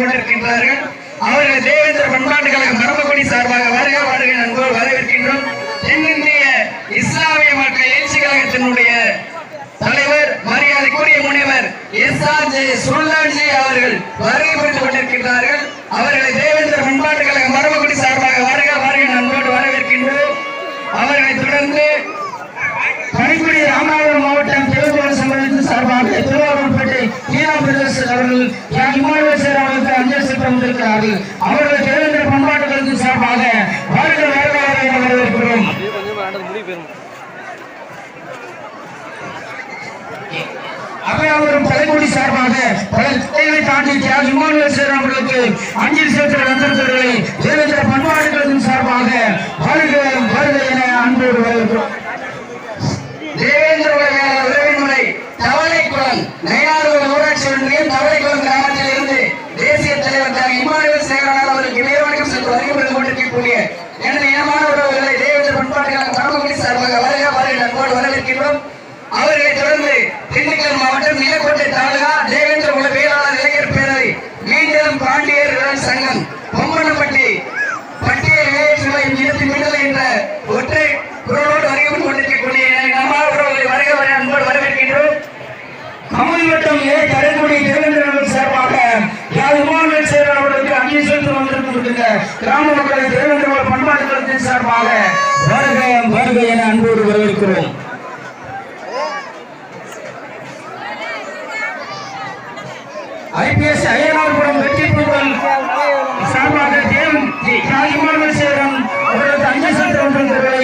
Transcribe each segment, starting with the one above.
கொண்டிருக்கின்றார்கள். அவர்களை தேவேந்திர பண்பாட்டு சார்பாக வருக வருக வரவேற்கின்றோம். தென்னிந்திய இஸ்லாமிய மக்கள் எழுச்சி கழகத்தினுடைய தலைவர் மரியாதைக்குரிய முனைவர் எஸ் ஆர் ஜே அவர்கள் வருகை புரிந்து கொண்டிருக்கின்றார்கள். அவர்களை தேவேந்திர பண்பாட்டு கழகம் மரபுக்குடி சார்பாக வருக வருக நண்போடு வரவேற்கின்றோம். அவர்களை தொடர்ந்து பணிக்குடி ராமநாதபுரம் மாவட்டம் திருவாரூர் சம்பந்தத்தின் சார்பாக திருவாரூர்பேட்டை கீழா அவர்கள் அவர்களுக்கு அஞ்சல் செலுத்த வந்திருக்கிறார்கள் அவர்கள் தேவேந்திர சார்பாக வரவேற்கிறோம். அவையாவரும் தலைமுடி சார்பாக பல திட்டங்களை தாண்டி தியாகி சேர் அவர்களுக்கு அஞ்சல் செலுத்த வந்திருக்கிறவர்களை தேவேந்திர பண்பாட்டு சார்பாக வருக வருக என அன்போடு வரவேற்கிறோம். வருகை புரிந்து எனது இனமான உறவுகளை தேவேந்திர பண்பாட்டுக்கான பரமக்குடி சார்பாக வருக வருக நண்போடு வரவேற்கின்றோம். அவர்களை தொடர்ந்து திண்டுக்கல் மாவட்டம் நிலக்கோட்டை தாலுகா தேவேந்திர குல வேளாளர் இளைஞர் பேரவை மீண்டும் பாண்டியர் சங்கம் பொம்மனப்பட்டி பட்டியல் இனத்தின் விடுதலை என்ற ஒற்றை குரலோடு வருகை கொண்டிருக்கக்கூடிய நம்ம உறவுகளை வருக வர அன்போடு வரவேற்கின்றோம். அமல் வட்டம் ஏ தரக்கூடிய தேவேந்திரன் சார்பாக யார் விமானங்கள் சேரன் அவர்களுக்கு அங்கே செலுத்தி வந்திருக்கின்ற கிராம மக்களை தேவேந்திர பண்பாட்டு கழகத்தின் சார்பாக வருக வருக என அன்போடு வரவேற்கிறோம். ஐபிஎஸ் ஐயனார்புரம் வெற்றி புகழ் சார்பாக தேவன் ராஜ்குமார் சேரம் அவர்களுக்கு அஞ்சு செலுத்த வந்திருக்கிறவர்களை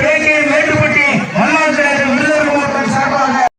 என மேட்டுப்பட்டு